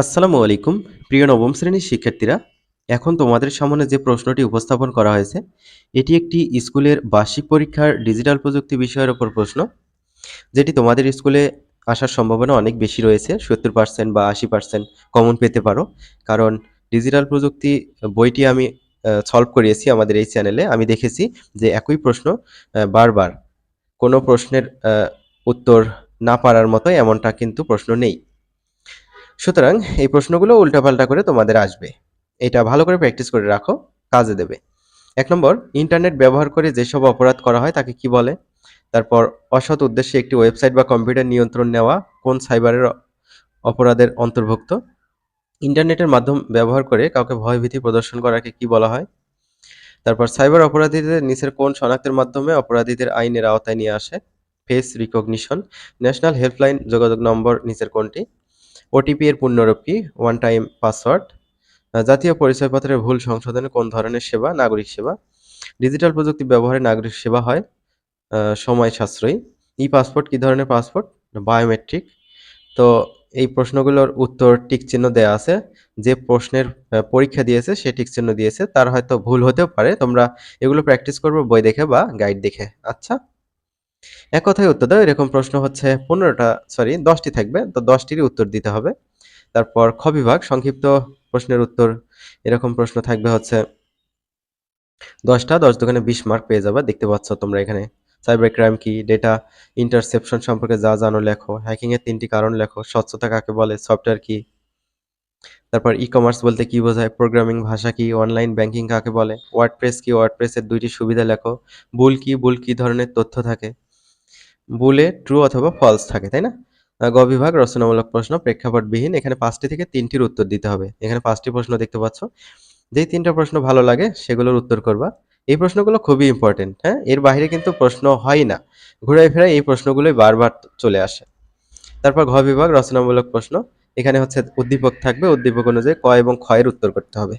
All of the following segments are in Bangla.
আসসালামু আলাইকুম, প্রিয় নবম শ্রেণির শিক্ষার্থীরা। এখন তোমাদের সামনে যে প্রশ্নটি উপস্থাপন করা হয়েছে, এটি একটি স্কুলের বার্ষিক পরীক্ষার ডিজিটাল প্রযুক্তি বিষয়ের ওপর প্রশ্ন, যেটি তোমাদের স্কুলে আসার সম্ভাবনা অনেক বেশি রয়েছে, সত্তর পার্সেন্ট বা আশি পার্সেন্ট কমন পেতে পারো। কারণ ডিজিটাল প্রযুক্তি বইটি আমি সলভ করিয়েছি আমাদের এই চ্যানেলে আমি দেখেছি যে একই প্রশ্ন বারবার কোনো প্রশ্নের উত্তর না পারার মতো এমনটা কিন্তু প্রশ্ন নেই। সুতরাং এই প্রশ্নগুলো উল্টাপাল্টা করে তোমাদের আসবে। এটা ভালো করে প্র্যাকটিস করে রাখো, কাজে দেবে। এক নম্বর ইন্টারনেট ব্যবহার করে যেসব অপরাধ করা হয় তাকে কি বলে? তারপর, অসৎ উদ্দেশ্যে একটি ওয়েবসাইট বা কম্পিউটার নিয়ন্ত্রণ নেওয়া কোন সাইবারের অপরাধের অন্তর্ভুক্ত? ইন্টারনেটের মাধ্যম ব্যবহার করে কাউকে ভয়ভীতি প্রদর্শন করাকে কি বলা হয়? তারপর সাইবার অপরাধীদের নিচের কোন শনাক্তের মাধ্যমে অপরাধীদের আইনের আওতায় নিয়ে আসে? ফেস রিকগনিশন ন্যাশনাল হেল্পলাইন যোগাযোগ নম্বর নিচের কোনটি? ওটিপি এর পূর্ণরূপ ওয়ান টাইম পাসওয়ার্ড জাতীয় পরিচয়পত্রের ভুল সংশোধনে কোন ধরনের সেবা? নাগরিক সেবা। ডিজিটাল প্রযুক্তি ব্যবহারে নাগরিক সেবা হয়। সময় সাশ্রয়ী। ই পাসপোর্ট কি ধরনের পাসপোর্ট? বায়োমেট্রিক তো এই প্রশ্নগুলোর উত্তর টিক চিহ্ন দেওয়া আছে। যে প্রশ্নের পরীক্ষা দিয়েছে, সে টিক চিহ্ন দিয়েছে। তার হয়তো ভুল হতেও পারে। তোমরা এগুলো প্র্যাকটিস করবে, বই দেখে বা গাইড দেখে। আচ্ছা? এক কথায় উত্তর দাও, এরকম প্রশ্ন হচ্ছে পনেরোটা সরি দশটি থাকবে, তো দশটিরই উত্তর দিতে হবে। তারপর খ বিভাগ, সংক্ষিপ্ত প্রশ্নের উত্তর, এরকম প্রশ্ন থাকবে হচ্ছে, দশটা, দশ দোকানে বিশ মার্ক পেয়ে যাবে, দেখতে পাচ্ছ তোমরা এখানে। সাইবার ক্রাইম কি ডেটা ইন্টারসেপশন সম্পর্কে যা জানো লেখো হ্যাকিং এর তিনটি কারণ লেখো, স্বচ্ছতা কাকে বলে সফটওয়্যার কি? তারপর ই কমার্স বলতে কি বোঝায় প্রোগ্রামিং ভাষা কি অনলাইন ব্যাংকিং কাকে বলে ওয়ার্ডপ্রেস কি ওয়ার্ডপ্রেসের দুইটি সুবিধা লেখো বুল কি বুল কি ধরনের তথ্য থাকে? বুলে ট্রু অথবা ফলস থাকে, তাই না? গ বিভাগ রচনামূলক প্রশ্ন প্রেক্ষাপটবিহীন। এখানে পাঁচটি থেকে তিনটির উত্তর দিতে হবে। এখানে পাঁচটি প্রশ্ন দেখতে পাচ্ছ। যেই তিনটা প্রশ্ন ভালো লাগে, সেগুলোর উত্তর করবা। এই প্রশ্নগুলো খুবই ইম্পর্টেন্ট হ্যাঁ? এর বাইরে কিন্তু প্রশ্ন হয় না। ঘুরাই ফেরাই এই প্রশ্নগুলোই বারবার চলে আসে। তারপর ঘ বিভাগ রচনামূলক প্রশ্ন। এখানে হচ্ছে উদ্দীপক থাকবে। উদ্দীপক অনুযায়ী ক এবং এর উত্তর করতে হবে।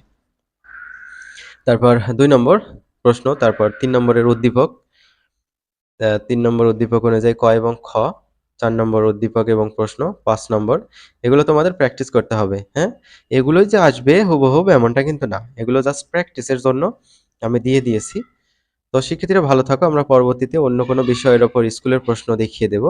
তারপর দুই নম্বর প্রশ্ন, তারপর তিন নম্বরের উদ্দীপক। তিন নম্বর উদ্দীপক অনুযায়ী ক এবং খ, চার নম্বর উদ্দীপক এবং প্রশ্ন, পাঁচ নম্বর, এগুলো তোমাদের প্র্যাকটিস করতে হবে হ্যাঁ? এগুলোই যে আসবে হুবহুব এমনটা কিন্তু না, এগুলো জাস্ট প্র্যাকটিসের জন্য আমি দিয়ে দিয়েছি। তো শিক্ষার্থীরা ভালো থাকো, আমরা পরবর্তীতে অন্য কোনো বিষয়ের ওপর স্কুলের প্রশ্ন দেখিয়ে দেব।